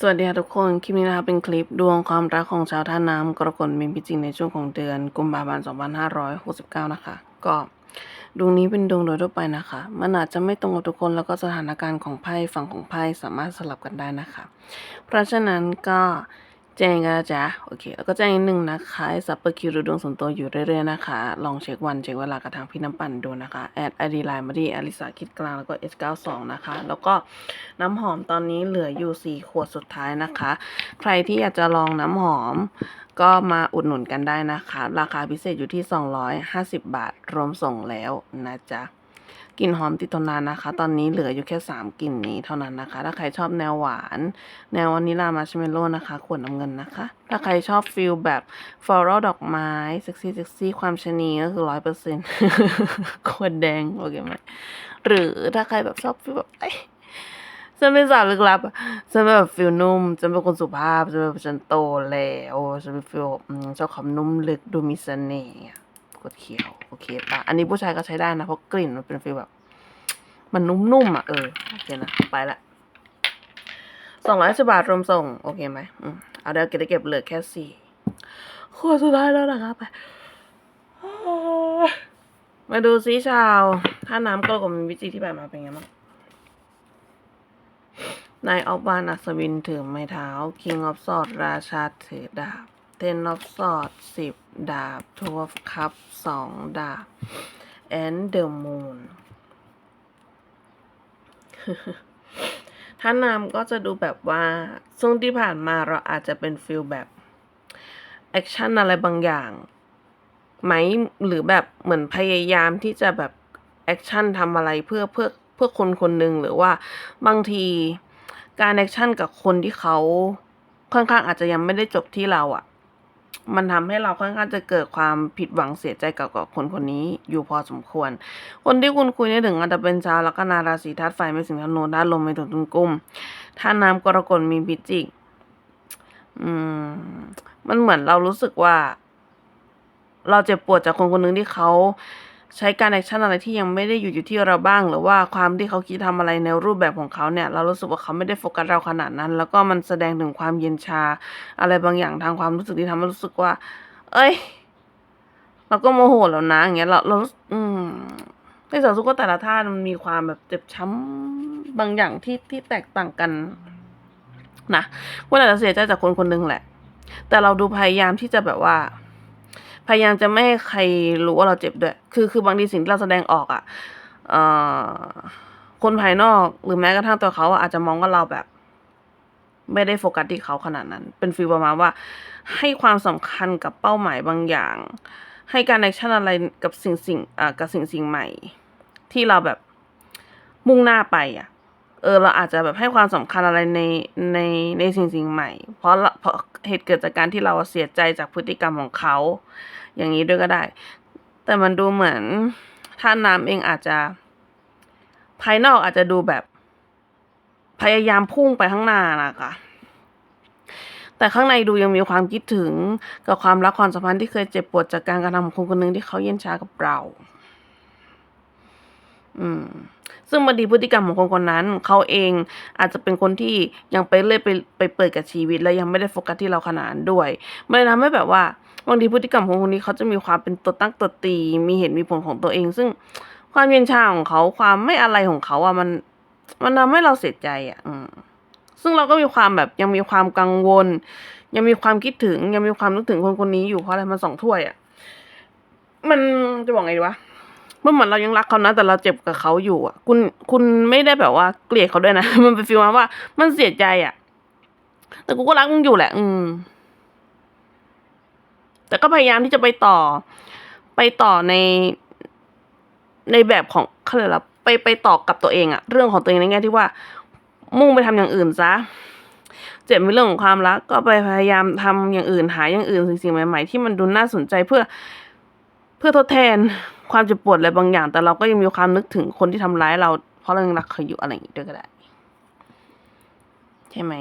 สวัสดีค่ะทุกคน คลิปนี้นะคะเป็นคลิปดวงความรักของชาวท่าน้ำกรกฎมีนพิจิกในช่วงของเดือนกุมภาพันธ์2569 นะคะ ก็ดวงนี้เป็นดวงโดยทั่วไปนะคะ มันอาจจะไม่ตรงกับทุกคนแล้วก็สถานการณ์ของไพ่ฝั่งของไพ่สามารถสลับกันได้นะคะ เพราะฉะนั้นก็ แจ้งกันนะจ๊ะโอเค แล้วก็แจ้งอีกหนึ่งนะคะไอ้ซับเปอร์คิวดูดวงส่วนตัวอยู่เรื่อยๆนะคะ ลองเช็ควันเช็คเวลากับทางพี่น้ำปั่นดูนะคะแอดไอดีไลน์มาที่อลิสาคิดกลางแล้วก็ S92 นะคะ แล้วก็น้ำหอมตอนนี้เหลืออยู่ 4 ขวดสุดท้ายนะคะ ใครที่อยากจะลองน้ำหอมก็มาอุดหนุนกันได้นะคะ ราคาพิเศษอยู่ที่ 250 บาท รวมส่งแล้วนะจ๊ะ กลิ่นหอมติดทนนานนะคะ ตอนนี้เหลืออยู่แค่ 3กลิ่นนี้เท่านั้นนะคะ ถ้าใครชอบแนวหวาน แนววานิลามาร์ชเมลโล่นะคะ ขวดน้ำเงินนะคะ ถ้าใครชอบฟิลแบบฟลอรัลดอกไม้เซ็กซี่เซ็กซี่ความชนีก็คือร้อยเปอร์เซ็นต์ขวดแดงโอเคไหมหรือถ้าใครแบบชอบฟิลแบบเอ้ยฉันเป็นสาวลึกลับอะฉันแบบฟิลนุ่มฉันเป็นคนสุภาพฉันแบบฉันโตแล้วฉันเป็นฟิลชอบความนุ่มลึกดูมีเสน่ห์ กดเขียวโอเคปะอันนี้ผู้ชายก็ใช้ได้นะเพราะกลิ่นมันเป็นฟิลแบบ มันนุ่มๆอะเออโอเคนะไปละสองร้อยสิบบาทรวมส่ง โอเคไหมอืมเอาเดี๋ยวเก็บเก็บเหลือแค่สี่ขวดสุดท้ายแล้วนะครับไปมาดูซิชาว ถ้าน้ำกรกมีวิจิที่แบบมาเป็นไงบ้างนายออฟวานอัศวินถือไม้เท้า King of Swords ราชาถือดาบ Ten of Swords สิบดาบ Two of Cups สองดาบ and the moon ถ้านำก็จะดูแบบว่าช่วงที่ผ่านมาเราอาจจะเป็นฟิลแบบ แอคชั่นอะไรบางอย่างไหมหรือแบบเหมือนพยายามที่จะแบบ แอคชั่นทำอะไรเพื่อเพื่อเพื่อคนคนหนึ่งหรือว่าบางทีการแอคชั่นกับคนที่เขาค่อนข้างอาจจะยังไม่ได้จบที่เราอะ่ะ มันทำให้เราค่อนข้างจะเกิดความผิดหวังเสียใจกับกับคนคนนี้อยู่พอสมควร คนที่คุณคุยเนี่ถึงอาจจะเป็นชาวลัคนาราศีธาตุไฟไม่สิงห์ธนูธาตุลมไม่ถุนตุนกุมธาตุน้ำกรกฎมีพิจิก อืม มันเหมือนเรารู้สึกว่า เราเจ็บปวดจากคนคนหนึ่งที่เขา ใช้การแอคชั่นอะไรที่ยังไม่ได้อยู่อยู่ที่เราบ้าง หรือว่าความที่เขาคิดทำอะไรในรูปแบบของเขาเนี่ย เรารู้สึกว่าเขาไม่ได้โฟกัสเราขนาดนั้น แล้วก็มันแสดงถึงความเย็นชา อะไรบางอย่างทางความรู้สึกที่ทำให้รู้สึกว่า เอ้ย เราก็โมโหแล้วนะอย่างเงี้ยเราเราอืมในสาวสุก็แต่ละท่ามันมีความแบบเจ็บช้ำบางอย่างที่ที่แตกต่างกันนะว่าอาจจะเสียใจจากคนคนหนึ่งแหละ แต่เราดูพยายามที่จะแบบว่า พยายามจะไม่ให้ใครรู้ว่าเราเจ็บด้วย คือคือบางทีสิ่งที่เราแสดงออกอะ่ะคนภายนอกหรือแม้กระทั่งตัวเขาอาจจะมองว่าเราแบบ ไม่ได้โฟกัสที่เขาขนาดนั้น เป็นฟีลประมาณว่า ให้ความสำคัญกับเป้าหมายบางอย่าง ให้การแอคชั่นอะไรกับสิ่งสิ่งอ่ากับสิ่งสิ่งใหม่ ที่เราแบบมุ่งหน้าไปอะเออเราอาจจะแบบให้ความสำคัญอะไรในในในสิ่งสิ่งใหม่ เพราะเพราะเหตุเกิดจากการที่เราเสียใจจากพฤติกรรมของเขา อย่างนี้ด้วยก็ได้ แต่มันดูเหมือนท่าน้ำเองอาจจะ ภายนอกอาจจะดูแบบ พยายามพุ่งไปข้างหน้านะคะแต่ข้างในดูยังมีความคิดถึงกับความรักความสัมพันธ์ที่เคยเจ็บปวดจากการกระทำของคนคนหนึ่งที่เขาเย็นชากับเรา อืม ซึ่งบางทีพฤติกรรมของคนคนนั้น เขาเองอาจจะเป็นคนที่ยังไปเรื่ยไปไปเปิดกับชีวิต แล้วยังไม่ได้โฟกัสที่เราขนาดด้วย มันเลยทำให้แบบว่า บางทีพฤติกรรมของคนนี้เขาจะมีความเป็นตัวตั้งตัวตี มีเหตุมีผลของตัวเอง ซึ่งความเย็นชาของเขาความไม่อะไรของเขาอะมันมันทำให้เราเสียใจอะ อืม ซึ่งเราก็มีความแบบยังมีความกังวล ยังมีความคิดถึง ยังมีความนึกถึงคนคนนี้อยู่เพราะอะไรมันสองถ้วยอะ มันจะบอกไงดีวะมันเหมือนเรายังรักเขานะ แต่เราเจ็บกับเขาอยู่อะ คุณคุณไม่ได้แบบว่าเกลียดเขาด้วยนะ มันเป็นฟีลว่า มันเสียใจอะ แต่กูก็รักมึงอยู่แหละ อืม แต่ก็พยายามที่จะไปต่อ ไปต่อใน ในแบบของเขาเรียกอะไรไปไปต่อกับตัวเองอะเรื่องของตัวเองในแง่ที่ว่า มุ่งไปทำอย่างอื่นซะเจ็บในเรื่องของความรัก ก็ไปพยายามทำอย่างอื่นหาอย่างอื่นสิ่งใหม่ๆ ที่มันดูน่าสนใจเพื่อเพื่อทดแทนความเจ็บปวดอะไรบางอย่าง แต่เราก็ยังมีความนึกถึงคนที่ทำร้ายเรา เพราะเรายังรักเขาอยู่อะไรอย่างงี้ด้วยก็ได้ ใช่ไหม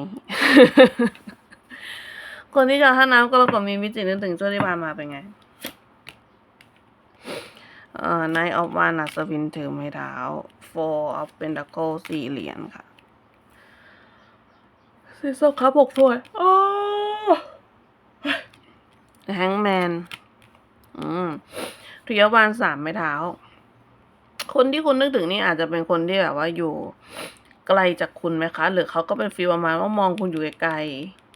คนที่จะท่าน้ำก็เราก็มีวิจิตรนึกถึงช่วงที่ผ่านมาเป็นไงเอ่อนายออฟวานัสวินถือไม้เท้า four of pentacle สี่เหรียญค่ะสีส้มครับหกถ้วยอ๋อแฮงแมน อืมทุยาวานสามไม้เท้า คนที่คุณนึกถึงนี่อาจจะเป็นคนที่แบบว่าอยู่ไกลจากคุณไหมคะ หรือเขาก็เป็นฟีลประมาณว่ามองคุณอยู่ไกลๆ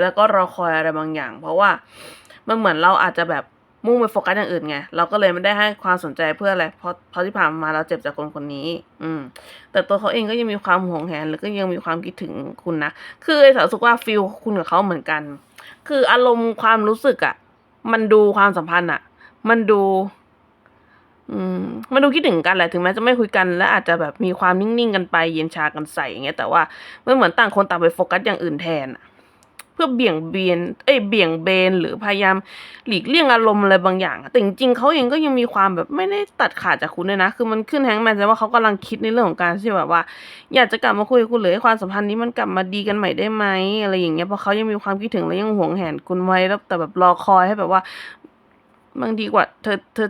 แล้วก็รอคอยอะไรบางอย่าง เพราะว่ามันเหมือนเราอาจจะแบบมุ่งไปโฟกัสอย่างอื่นไง เราก็เลยไม่ได้ให้ความสนใจเพื่ออะไรเพราะเพราะที่ผ่านมาเราเจ็บจากคนคนนี้ อืม แต่ตัวเขาเองก็ยังมีความห่วงแหนหรือก็ยังมีความคิดถึงคุณนะ คือไอ้สาวสุกว่าฟีลคุณกับเขาเหมือนกัน คืออารมณ์ความรู้สึกอะมันดูความสัมพันธ์อะมันดู อืม มันดูคิดถึงกันแหละถึงแม้จะไม่คุยกันและอาจจะแบบมีความนิ่งๆกันไป เย็นชากันใส่อย่างเงี้ยแต่ว่ามันเหมือนต่างคนต่างไปโฟกัสอย่างอื่นแทนอะ เพื่อเบี่ยงเบนเอ้ยเบี่ยงเบนหรือพยายามหลีกเลี่ยงอารมณ์อะไรบางอย่างแต่จริงๆเขาเองก็ยังมีความแบบไม่ได้ตัดขาดจากคุณเลยนะ คือมันขึ้นแฮงแมนแสดงว่าเขากำลังคิดในเรื่องของการที่แบบว่า อยากจะกลับมาคุยกับคุณหรือให้ความสัมพันธ์นี้มันกลับมาดีกันใหม่ได้ไหมอะไรอย่างเงี้ยเพราะเขายังมีความคิดถึงและยังหวงแหนคุณไว้แล้วแต่แบบรอคอยให้แบบว่าบางทีกว่าเธอเธอ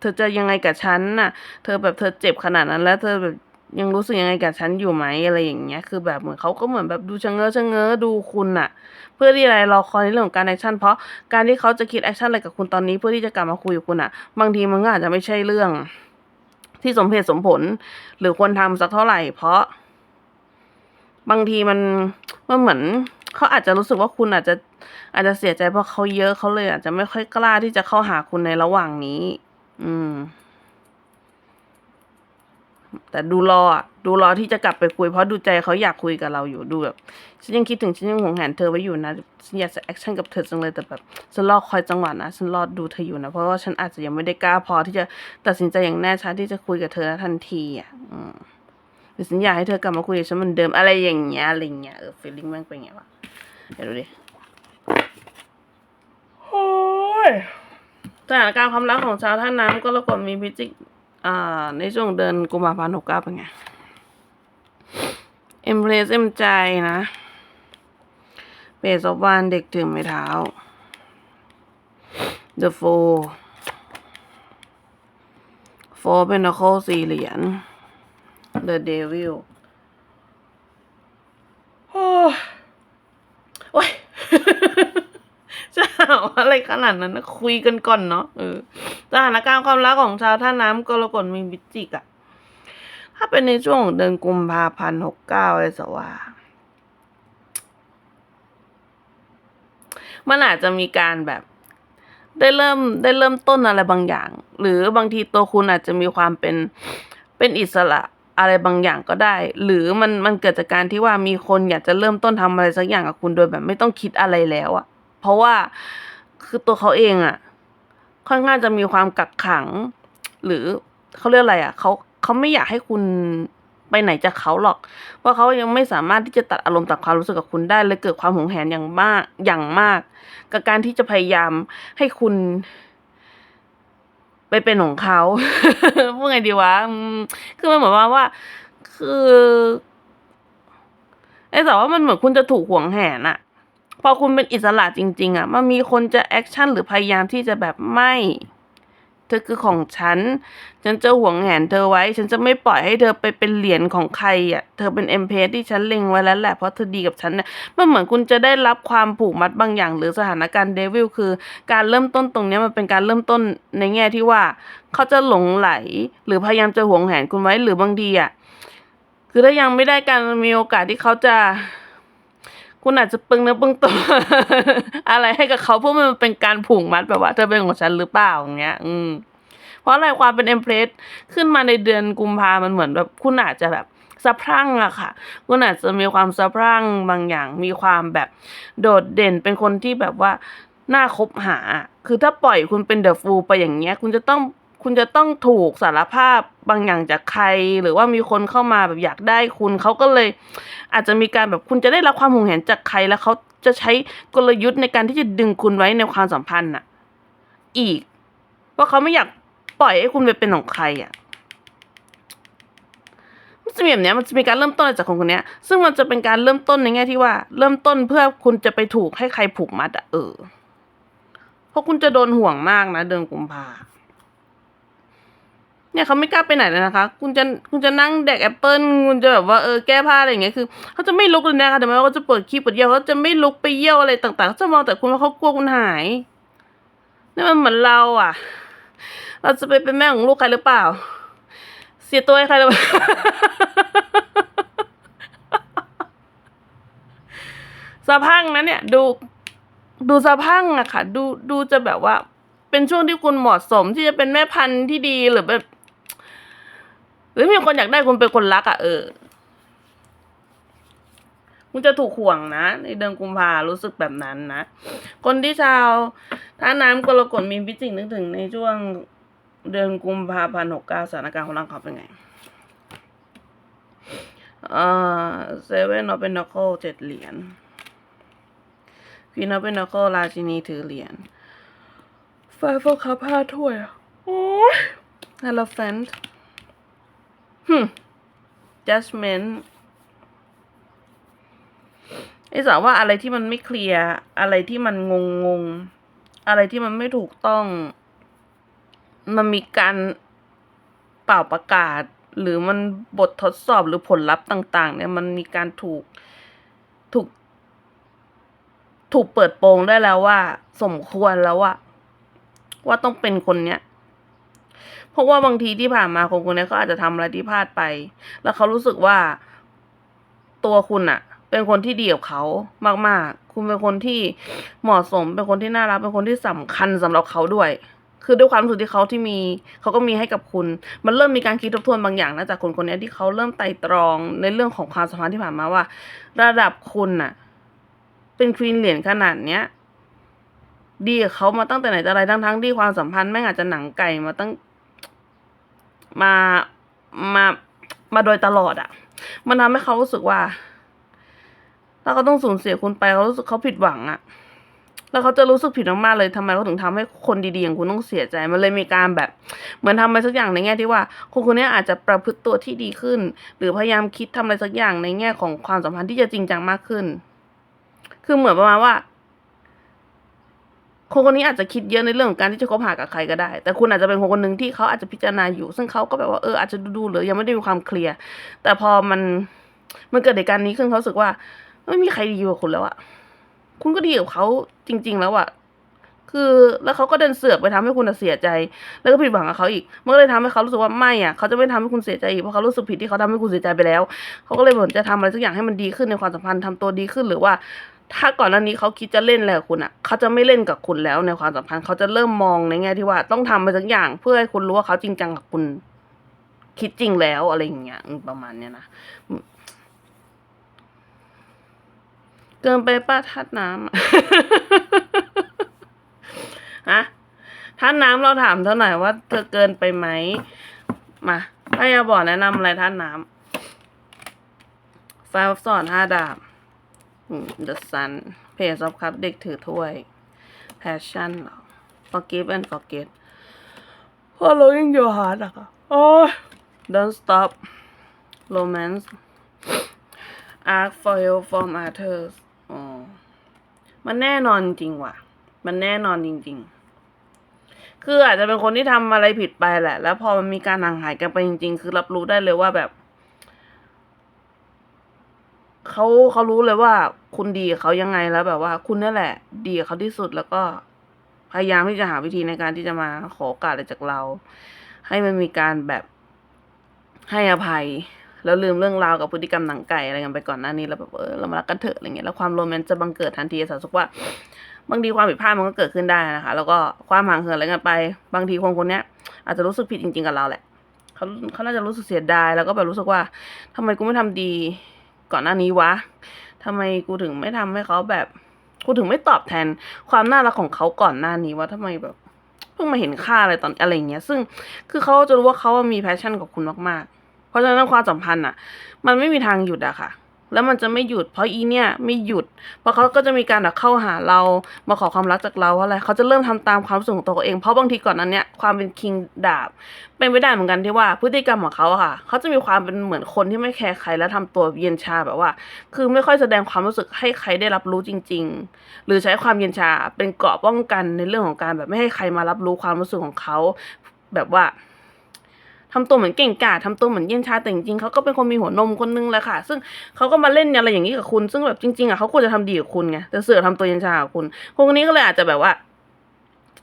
เธอจะยังไงกับฉันน่ะ เธอแบบเธอเจ็บขนาดนั้นแล้ว เธอแบบ ยังรู้สึกยังไงกับฉันอยู่ไหมอะไรอย่างเงี้ยคือแบบเหมือนเขาก็เหมือนแบบดูชะเง้อชะเง้อดูคุณน่ะเพื่อที่อะไรรอคอยในเรื่องของการแอคชั่นเพราะการที่เขาจะคิดแอคชั่นอะไรกับคุณตอนนี้ เพื่อที่จะกลับมาคุยกับคุณอะบางทีมันก็อาจจะไม่ใช่เรื่อง ที่สมเหตุสมผล หรือควรทำสักเท่าไหร่ เพราะ บางทีมันมันเหมือนเขาอาจจะรู้สึกว่าคุณอาจจะ อาจจะเสียใจเพราะเขาเยอะเขาเลย อาจจะไม่ค่อยกล้าที่จะเข้าหาคุณในระหว่างนี้ อืม แต่ดูรออะดูรอที่จะกลับไปคุยเพราะดูใจเขาอยากคุยกับเราอยู่ดูแบบฉันยังคิดถึงฉันยังหวงแหนเธอไว้อยู่นะฉันอยากจะแอคชั่นกับเธอจังเลยแต่แบบฉันรอคอยจังหวะนะฉันรอดูเธออยู่นะเพราะว่าฉันอาจจะยังไม่ได้กล้าพอที่จะตัดสินใจอย่างแน่ชัดที่จะคุยกับเธอทันทีอะอืมหรือฉันอยากให้เธอกลับมาคุยกับฉันเหมือนเดิมอะไรอย่างเงี้ยอะไรอย่างเงี้ยเออฟีลลิ่งแม่งเป็นไงวะเดี๋ยวดูดิโอ้ยสถานการณ์ความรักของชาวท่าน้ำก็รบกวนมีพิจิก อ่าในช่วงเดือนกุมภาพันธ์หกเก้าเป็นไงเอ็มเพรสเอ็มใจนะเบสอฟวานเด็กถึงไม้เท้า The Four Four Pentacle สี่เหรียญ The Devil โอ้ย อะหาอะไรขนาดนั้นนะคุยกันก่อนเนาะเออสถานการณ์ความรักของชาวท่าน้ำกรกฎมีบิจิกอะถ้าเป็นในช่วงของเดือนกุมภาพันธ์หกเก้าไอ้สว่ามันอาจจะมีการแบบ ได้เริ่มได้เริ่มต้นอะไรบางอย่าง หรือบางทีตัวคุณอาจจะมีความเป็นเป็นอิสระอะไรบางอย่างก็ได้ หรือมันมันเกิดจากการที่ว่ามีคนอยากจะเริ่มต้นทำอะไรสักอย่างกับคุณโดยแบบไม่ต้องคิดอะไรแล้วอะ เพราะว่าคือตัวเขาเองอะค่อนข้างจะมีความกักขัง หรือเขาเรียกอะไรอะเขาเขาไม่อยากให้คุณไปไหนจากเขาหรอก เพราะเขายังไม่สามารถที่จะตัดอารมณ์ตัดความรู้สึกกับคุณได้เลยเกิดความหวงแหนอย่างมากอย่างมาก กับการที่จะพยายามให้คุณ ไปเป็นของเขาพูดไงดีวะคือมันเหมือนว่าว่า คือไอ้แต่ว่ามันเหมือนคุณจะถูกห่วงแหนอะ อคุณเป็นอิสระจริง ๆอะมันมีคนจะแอคชั่นหรือพยายามที่จะแบบไม่ เธอคือของฉัน ฉันจะหวงแหนเธอไว้ ฉันจะไม่ปล่อยให้เธอไปเป็นเหรียญของใครอะ เธอเป็นเอ็มเพสที่ฉันเล็งไว้แล้วแหละ เพราะเธอดีกับฉันเนี่ยมันเหมือนคุณจะได้รับความผูกมัดบางอย่าง หรือสถานการณ์เดวิลคือ การเริ่มต้นตรงนี้มันเป็นการเริ่มต้นในแง่ที่ว่า เขาจะหลงไหล หรือพยายามจะหวงแหนคุณไว้ หรือบางทีอะ คือถ้ายังไม่ได้การมีโอกาสที่เขาจะ คุณอาจจะปึงเนื้อปึงตัว อะไรให้กับเขาเพราะมันเป็นการผูกมัดแบบว่าเธอเป็นของฉันหรือเปล่าอย่างเงี้ย อืม เพราะอะไรความเป็นเอ็มเพรสขึ้นมาในเดือนกุมภามันเหมือนแบบคุณอาจจะแบบสะพรั่งอะค่ะ คุณอาจจะมีความสะพรั่งบางอย่าง มีความแบบโดดเด่นเป็นคนที่แบบว่าน่าคบหา คือถ้าปล่อยคุณเป็นเดอะฟูลไปอย่างเงี้ย คุณจะต้อง คุณจะต้องถูกสารภาพบางอย่างจากใคร หรือว่ามีคนเข้ามาแบบอยากได้คุณเขาก็เลย อาจจะมีการแบบคุณจะได้รับความหวงแหนจากใครแล้วเขาจะใช้กลยุทธ์ในการที่จะดึงคุณไว้ในความสัมพันธ์น่ะ อีกเพราเขาไม่อยากปล่อยให้คุณไปเป็นของใครอะมันจะมีแบบเนี้ยมันจะมีการเริ่มต้นจากคนคนนี้ยซึ่งมันจะเป็นการเริ่มต้นในแง่ที่ว่า เริ่มต้นเพื่อคุณจะไปถูกให้ใครผูกมัดอะเออเพราะคุณจะโดนห่วงมากนะเดือนกุมภา เนี่ยเขาไม่กล้าไปไหนเลยนะคะ คุณจะคุณจะนั่งแดกแอปเปิลคุณจะแบบว่าเออแก้ผ้าอะไรอย่างเงี้ยคือเขาจะไม่ลุกเลยนะคะแต่แม้ว่าเขาจะเปิดขี้ปวดเยี่ยวเขาจะไม่ลุกไปเยี่ยวอะไรต่างๆเขาจะมองแต่คุณว่าเขากลัวคุณหายนี่มันเหมือนเราอะ เราจะไปเป็นแม่ของลูกใครหรือเปล่า เสียตัวให้ใครหรือเปล่าสะพังนะเนี่ย ดูดูสะพังอะค่ะ ดูดูจะแบบว่า เป็นช่วงที่คุณเหมาะสมที่จะเป็นแม่พันธุ์ที่ดีหรือแบบ หรือมีคนอยากได้คุณเป็นคนรักอะเออคุณจะถูกห่วงนะ ในเดือนกุมภารู้สึกแบบนั้นนะ คนที่ชาวท่าน้ำกรกฎมีพิจิกนึกถึงในช่วงเดือนกุมภาพันธ์หกเก้าสถานการณ์ของร่างเขาเป็นไงเอ่อเซเว่นออฟเป็นนอคเจ็ดเหรียญควีนออฟเป็นนอคราชินีถือเหรียญไฟโฟคัพห้าถ้วยอะโอ้ย elephant ฮึม judgment ไอ้สาวว่าอะไรที่มันไม่เคลียร์ อะไรที่มันงงงๆอะไรที่มันไม่ถูกต้อง มันมีการเป่าประกาศ หรือมันบททดสอบหรือผลลัพธ์ต่าง ๆ เนี่ย มันมีการถูกถูก ถูกเปิดโปงได้แล้วว่า สมควรแล้วว่าว่าต้องเป็นคนเนี้ย เพราะว่าบางทีที่ผ่านมาคนคนนี้เขาอาจจะทำอะไรที่พลาดไป แล้วเขารู้สึกว่าตัวคุณอะเป็นคนที่ดีกับเขามาก ๆ คุณเป็นคนที่เหมาะสม เป็นคนที่น่ารัก เป็นคนที่สำคัญสำหรับเขาด้วย คือด้วยความรู้สึกที่เขาที่มี เขาก็มีให้กับคุณ มันเริ่มมีการคิดทบทวนบางอย่างนะจากคนคนนี้ที่เขาเริ่มไต่ตรองในเรื่องของความสัมพันธ์ที่ผ่านมาว่า ระดับคุณน่ะเป็นควีนเหรียญขนาดเนี้ย ดีกับเขามาตั้งแต่ไหนแต่ไรทั้งทั้งที่ความสัมพันธ์แม่งอาจจะหนังไก่มาตั้ง มามามาโดยตลอดอะ่ะ มันทำให้เขารู้สึกว่า ถ้าเขาต้องสูญเสียคุณไปเขารู้สึกเขาผิดหวังอะ่ะ แล้วเขาจะรู้สึกผิดมากๆเลยทำไมเขาถึงทำให้คนดีๆอย่างคุณต้องเสียใจ มันเลยมีการแบบ เหมือนทำอะไรสักอย่างในแง่ที่ว่าคนคนนี้อาจจะประพฤติตัวที่ดีขึ้น หรือพยายามคิดทำอะไรสักอย่างในแง่ของความสัมพันธ์ที่จะจริงจังมากขึ้น คือเหมือนประมาณว่า คนคนนี้อาจจะคิดเยอะในเรื่องของการที่จะคบหากับใครก็ได้ แต่คุณอาจจะเป็นคนคนหนึ่งที่เขาอาจจะพิจารณาอยู่ ซึ่งเขาก็แบบว่าเอออาจจะดูๆหรือยังไม่ได้มีความเคลียร์ แต่พอมันมันเกิดเหตุการณ์นี้ขึ้นเขาสึกว่า ไม่มีใครดีกว่าคุณแล้วอะคุณก็ดีกับเขาจริง ๆ แล้วอะคือแล้วเขาก็เดินเสือกไปทำให้คุณเสียใจ แล้วก็ผิดหวังกับเขาอีกมันก็เลยทำให้เขารู้สึกว่าไม่อะเขาจะไม่ทำให้คุณเสียใจอีกเพราะเขารู้สึกผิดที่เขาทำให้คุณเสียใจไปแล้ว เขาก็เลยเหมือนจะทำอะไรสักอย่างให้มันดีขึ้นในความสัมพันธ์ทำตัวดีขึ้นหรือว่า ถ้าก่อนหน้านี้เขาคิดจะเล่นอะไรกับคุณอะเขาจะไม่เล่นกับคุณแล้วในความสัมพันธ์เขาจะเริ่มมองในแง่ที่ว่าต้องทำอะไรสักอย่าง เพื่อให้คุณรู้ว่าเขาจริงจังกับคุณ คิดจริงแล้วอะไรอย่างเงี้ยประมาณเนี้ยนะเกินไปป้าทัดน้ำอะฮะท่านน้ำเราถามเท่าไหร่ว่าเธอเกินไปไหมมาถ้าอยาบอกแนะนำอะไรท่านน้ำไฟสอนห้าดาบ The Sun Page of Cup เด็กถือถ้วย Passion เหรอ Forgive and Forget Following Your Heart อะค่ะโอ้ Don't Stop Romance Ask for Help from Others อ๋อ มันแน่นอนจริงว่ะ มันแน่นอนจริง ๆ คืออาจจะเป็นคนที่ทำอะไรผิดไปแหละ แล้วพอมันมีการห่างหายกันไปจริง ๆ คือรับรู้ได้เลยว่าแบบ เขาเขารู้เลยว่าคุณดีเขายังไงแล้วแบบว่า คุณนั่นแหละ ดีเขาที่สุดแล้วก็พยายามที่จะหาวิธีในการที่จะมาขอโอกาสอะไรจากเรา ให้มันมีการแบบให้อภัย แล้วลืมเรื่องราวกับพฤติกรรมหนังไก่อะไรกันไปก่อนหน้านี้แล้วแบบเออเรามารักกันเถอะอะไรเงี้ยแล้วความโรแมนต์จะบังเกิดทันทีสาสุกว่า บางทีความผิดพลาดมันก็เกิดขึ้นได้นะคะ แล้วก็ความห่างเหินอะไรกันไป บางทีคนคนเนี้ยอาจจะรู้สึกผิดจริง ๆ กับเราแหละเขาเขาน่าจะรู้สึกเสียดายแล้วก็แบบรู้สึกว่าทำไมกูไม่ทำดี ก่อนหน้านี้วะทำไมกูถึงไม่ทำให้เขาแบบ กูถึงไม่ตอบแทนความน่ารักของเขาก่อนหน้านี้วะทำไมแบบเพิ่งมาเห็นค่าอะไรตอนอะไรเงี้ย ซึ่งคือเขาจะรู้ว่าเขามีแพชชั่นกับคุณมากๆ เพราะฉะนั้นความสัมพันธ์อะ มันไม่มีทางหยุดอะค่ะ แล้วมันจะไม่หยุด เพราะอีเนี่ยไม่หยุด เพราะเขาก็จะมีการแบบเข้าหาเรา มาขอความรักจากเราเพราะอะไรเขาจะเริ่มทำตามความรู้สึกของตัวเอง เพราะบางทีก่อนนั้นเนี่ยความเป็นคิงดาบ เป็นไปได้เหมือนกันที่ว่าพฤติกรรมของเขาอะค่ะ เขาจะมีความเป็นเหมือนคนที่ไม่แคร์ใครแล้วทำตัวเย็นชาแบบว่า คือไม่ค่อยแสดงความรู้สึกให้ใครได้รับรู้จริง ๆ หรือใช้ความเย็นชาเป็นเกราะป้องกันในเรื่องของการแบบไม่ให้ใครมารับรู้ความรู้สึกของเขาแบบว่า ทำตัวเหมือนเก่งกาจทำตัวเหมือนเย็นชาแต่จริงๆเขาก็เป็นคนมีหัวนมคนนึงแหละค่ะ ซึ่งเขาก็มาเล่นอะไรอย่างนี้กับคุณ ซึ่งแบบจริงๆอะเขาควรจะทำดีกับคุณไงแต่เสือกทำตัวเย็นชากับคุณคนนี้ก็เลยอาจจะแบบว่า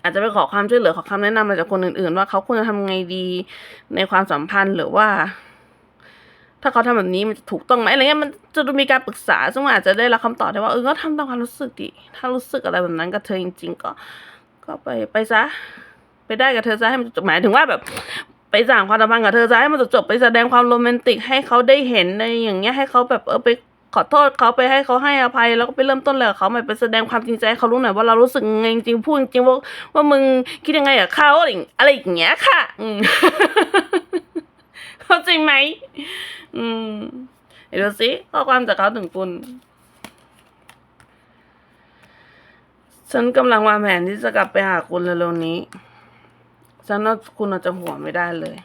อาจจะไปขอความช่วยเหลือขอคำแนะนำมาจากคนอื่นๆ ว่าเขาควรจะทำไงดีในความสัมพันธ์หรือว่า ถ้าเขาทำแบบนี้มันจะถูกต้องไหมอะไรเงี้ยมันจะมีการปรึกษา ซึ่งอาจจะได้รับคำตอบได้ว่าเออก็ทำตามความรู้สึกดิถ้ารู้สึกอะไรแบบนั้นกับเธอจริง ๆ ก็ ก็ไปไปซะไปได้กับเธอซะให้มันหมายถึงว่าแบบ ไปสั่งความสัมพันธ์กับเธอซะให้มันจบๆไปแสดงความโรแมนติกให้เขาได้เห็นในอย่างเงี้ยให้เขาแบบเออไปขอโทษเขาไปให้เขาให้อภัยแล้วก็ไปเริ่มต้นเลยกับเขาใหม่ไปแสดงความจริงใจเขารู้หน่อยว่าเรารู้สึกไงจริงพูดจริงว่าว่ามึงคิดยังไงกับเขาอะไรอย่างอะไรอย่างเงี้ยค่ะ อืมเข้าใจไหมอืมเดี๋ยวสิข้อความจากเขาถึงคุณฉันกำลังวางแผนที่จะกลับไปหาคุณเร็วๆนี้ ฉันว่าคุณอาจจะหัวไม่ได้เลย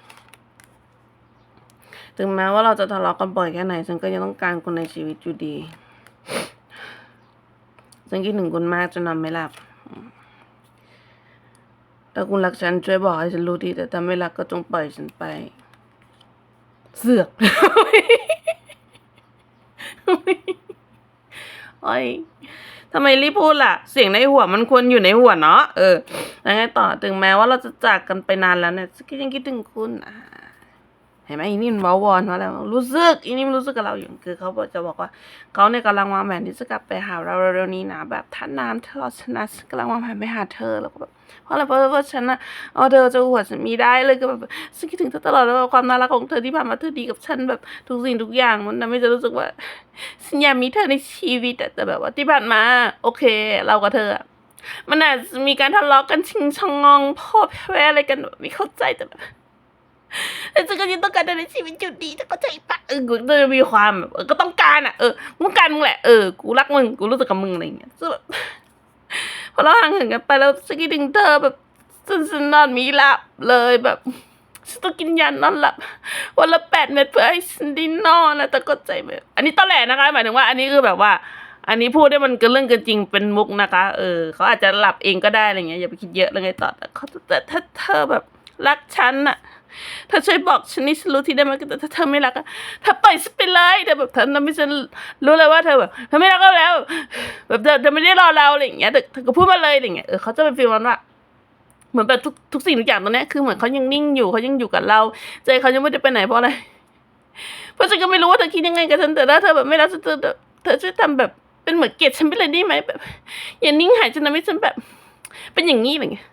ถึงแม้ว่าเราจะทะเลาะกันบ่อยแค่ไหน ฉันก็ยังต้องการคุณในชีวิตอยู่ดี ฉันคิดถึงคุณมากจนนอนไม่หลับ ถ้าคุณรักฉันช่วยบอกให้ฉันรู้ทีแต่ถ้าไม่รักก็จงปล่อยฉันไป เสือกโอ้ย ทำไมรีบพูดล่ะ เสียงในหัวมันควรอยู่ในหัวเนาะเออแล้วไงต่อถึงแม้ว่าเราจะจากกันไปนานแล้วเนี่ยก็ยังคิดถึงคุณอ่า เห็นไหมอีนี่มันเว้าวอนมาแล้วรู้สึกอีนี่มันรู้สึกกับเราอยู่คือเขาจะบอกว่าเขาเนี่ยกำลังวางแผนที่จะกลับไปหาเราเร็วๆนี้นะแบบถ้าน้ำเลาะชนะกำลังวางแผนไปหาเธอแล้วก็แบบเพราะอะไรเพราะว่าฉันอะเอาเธอจะหัวฉันมีได้เลยก็แบบฉันคิดถึงเธอตลอดแล้วความน่ารักของเธอที่ผ่านมาเธอดีกับฉันแบบทุกสิ่งทุกอย่างมันทำให้ฉันรู้สึกว่าฉันอยากมีเธอในชีวิตแต่แบบว่าที่ผ่านมา โอเค เรากับเธอมันอาจจะมีการทะเลาะกันชิงชองงองพ่อแพ้อะไรกันแบบไม่เข้าใจแต่แบบ แต่ฉันก็ยังต้องการในชีวิตอยู่ดีแต่ก็ใจปะเออกูจะมีความแบบเออก็ต้องการอะเออกูต้องการมึงแหละเออกูรักมึงกูรู้สึกกับมึงอะไรอย่างเงี้ยซึ่งแบบพอเราห่างเหินกันไปแล้วฉันคิดถึงเธอแบบฉันฉันนอนมีหลับเลยแบบฉันต้องกินยานอนหลับวันละแปดเม็ดเพื่อให้ฉันได้นอนนะแต่ก็ใจแบบอันนี้ตอแหลนะคะ หมายถึงว่า อันนี้คือแบบว่า อันนี้พูดได้มันเกินเรื่องเกินจริงเป็นมุกนะคะ เออเขาอาจจะหลับเองก็ได้อะไรเงี้ยอย่าไปคิดเยอะเลยไงต่อแต่เขาแต่ถ้าเธอแบบรักฉันน่ะ เธอช่วยบอกฉันนี่ฉันรู้ทีได้ไหมแต่ถ้าเธอไม่รักอะเธอปล่อยฉันไปเลยแต่แบบเธอทำให้ฉันรู้เลยว่าเธอแบบเธอไม่รักเราแล้ว แบบเธอเธอไม่ได้รอเราอะไรอย่างเงี้ยแต่เธอก็พูดมาเลยอะไรอย่างเงี้ยเออเขาจะเป็นฟีลนั้นว่าเหมือนแบบทุกทุกสิ่งทุกอย่างตอนนี้คือเหมือนเขายังนิ่งอยู่เขายังอยู่กับเราใจเขายังไม่ได้ไปไหนเพราะอะไรเพราะฉันก็ไม่รู้ว่าเธอคิดยังไงกับฉันแต่ถ้าเธอแบบไม่รักฉันเธอเธอช่วยทำแบบเป็นเหมือนเกลียดฉันไปเลยได้ไหมแบบอย่านิ่งหายฉันทำให้ฉันแบบ เป็นอย่างนี้อะไรเงี้ย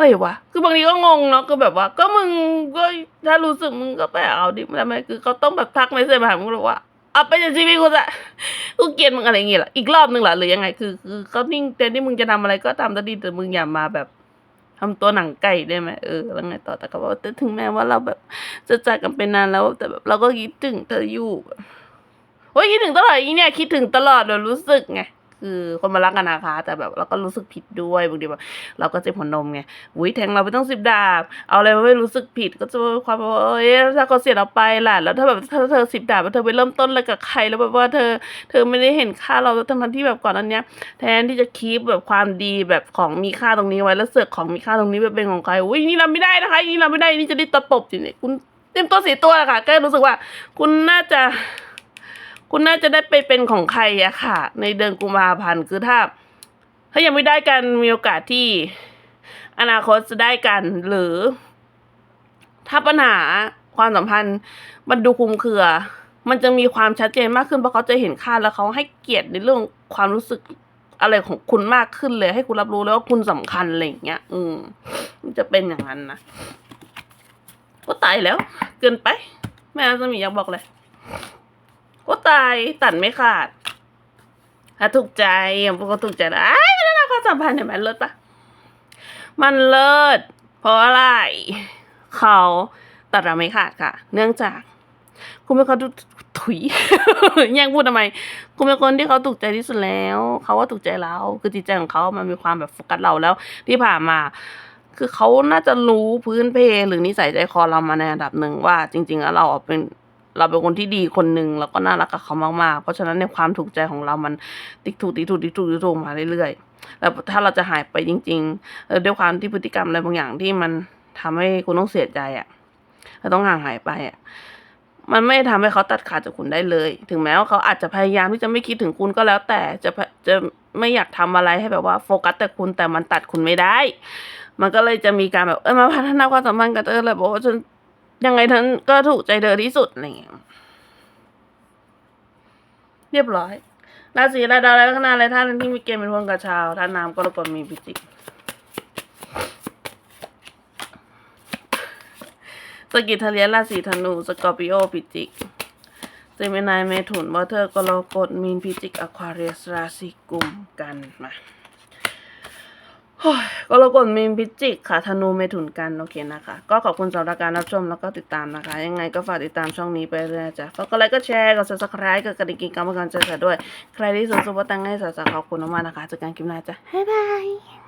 อะไรวะ คือบางทีก็งงเนาะ ก็แบบว่า ก็มึงก็ถ้ารู้สึกมึงก็ไปเอาดิทำไมคือเขาต้องแบบทักไม่เสร็จมาหามึงหรอว่าเอาไปจากชีวิตกูจะกูเกลียดมึงอะไรอย่างเงี้ยล่ะอีกรอบหนึ่งเหรอหรือยังไง คือคือเขานิ่งแต่ที่มึงจะทำอะไรก็ทำแต่ดีแต่มึงอย่ามาแบบทำตัวหนังไก่ได้ไหมเออแล้วไงต่อแต่ก็บอกว่าแต่ถึงแม้ว่าเราแบบจะจากกันไปนานแล้ว แต่แบบเราก็คิดถึงเธออยู่โอ้ยคิดถึงตลอดอีเนี่ยคิดถึงตลอดแบบรู้สึกไง คือคนมารักกันนะคะ แต่แบบเราก็รู้สึกผิดด้วยบางทีแบบเราก็เจ็บหัวนมไงอุ้ยแทงเราไปต้องสิบดาบ เอาอะไรมาไม่รู้สึกผิดก็จะความว่าเอ้ยถ้าเขาเสียเราไปล่ะแล้วถ้าแบบถ้าเธอสิบดาบแล้วเธอไปเริ่มต้นอะไรกับใครแล้วแบบว่าเธอ เธอไม่ได้เห็นค่าเราทั้งนั้นที่แบบก่อนอันเนี้ย แทนที่จะคีปแบบความดีแบบของมีค่าตรงนี้ไว้แล้วเสือกของมีค่าตรงนี้ไปเป็นของใครอุ้ยนี่เราไม่ได้นะคะนี่เราไม่ได้นี่จะได้ตะปบอยู่เนี่ยคุณเต็มตัวสีตัวอะค่ะก็รู้สึกว่า คุณน่าจะ คุณน่าจะได้ไปเป็นของใครอะค่ะ ในเดือนกุมภาพันธ์คือถ้า ถ้ายังไม่ได้กันมีโอกาสที่ อนาคตจะได้กัน หรือ ถ้าปัญหาความสัมพันธ์มันดูคุมเครือ มันจะมีความชัดเจนมากขึ้นเพราะเขาจะเห็นค่าแล้วเขาให้เกียรติในเรื่องความรู้สึกอะไรของคุณมากขึ้นเลย ให้คุณรับรู้เลยว่าคุณสำคัญอะไรอย่างเงี้ย อืมมันจะเป็นอย่างนั้นนะก็ตายแล้ว เกินไป แม่สมีอยากบอกเลย ก็ตายตัดไม่ขาดถ้าถูกใจอย่างพวกก็ถูกใจนะไอ้ไม่ได้นะความสัมพันธ์เนี่ยมันเลิศปะมันเลิศเพราะอะไร เขาตัดเราไม่ขาดค่ะ เนื่องจาก คุณเป็นคนถุยแย่งพูดทำไม คุณเป็นคนที่เขาถูกใจที่สุดแล้ว เขาว่าถูกใจเรา คือจิตใจของเขามันมีความแบบโฟกัสเราแล้ว ที่ผ่านมา คือเขาน่าจะรู้พื้นเพหรือนิสัยใจคอเรามาในระดับหนึ่งว่า จริง ๆ แล้วเราเป็น เราเป็นคนที่ดีคนหนึ่งแล้วก็น่ารักกับเขามากๆ เพราะฉะนั้นในความถูกใจของเรามันติ๊กถูกติ๊กถูกติ๊กถูกติ๊กถูกมาเรื่อยๆ แล้วถ้าเราจะหายไปจริงๆด้วยความที่พฤติกรรมอะไรบางอย่างที่มันทำให้คุณต้องเสียใจอะแล้วต้องห่างหายไปอะมันไม่ทำให้เขาตัดขาดจากคุณได้เลย ถึงแม้ว่าเขาอาจจะพยายามที่จะไม่คิดถึงคุณก็แล้ว แต่จะจะไม่อยากทำอะไรให้แบบว่าโฟกัสแต่คุณแต่มันตัดคุณไม่ได้ มันก็เลยจะมีการแบบเออมาพัฒนาความสัมพันธ์กับเธอเลยบอกว่าฉัน ยังไงทั้งก็ถูกใจเธอที่สุดอะไรเงี้ยเรียบร้อย ราศีและดาวและลัคนาและท่านที่มีเกณฑ์เป็นพวงกับชาวท่านน้ำกรกฎมีพิจิกสกิทาเลียนราศีธนู สกอร์ปิโอพิจิกเจมินายเมถุนวอเทอร์กรกฎมีนพิจิกอควาเรียสราศีกุมกันมา โอ้ยกรกฎมีนพิจิกค่ะธนูเมถุนกันโอเคนะคะ ก็ขอบคุณสำหรับการรับชมแล้วก็ติดตามนะคะ ยังไงก็ฝากติดตามช่องนี้ไปเรื่อยจ้ะฝากกดไลค์ก็แชร์กดซับสไครต์กดกระดิ่งกิ๊งกำลังใจด้วย ใครที่สนใจว่าตั้งให้สาวๆขอบคุณมากๆนะคะเจอกันคลิปหน้าจ้ะบ๊ายบาย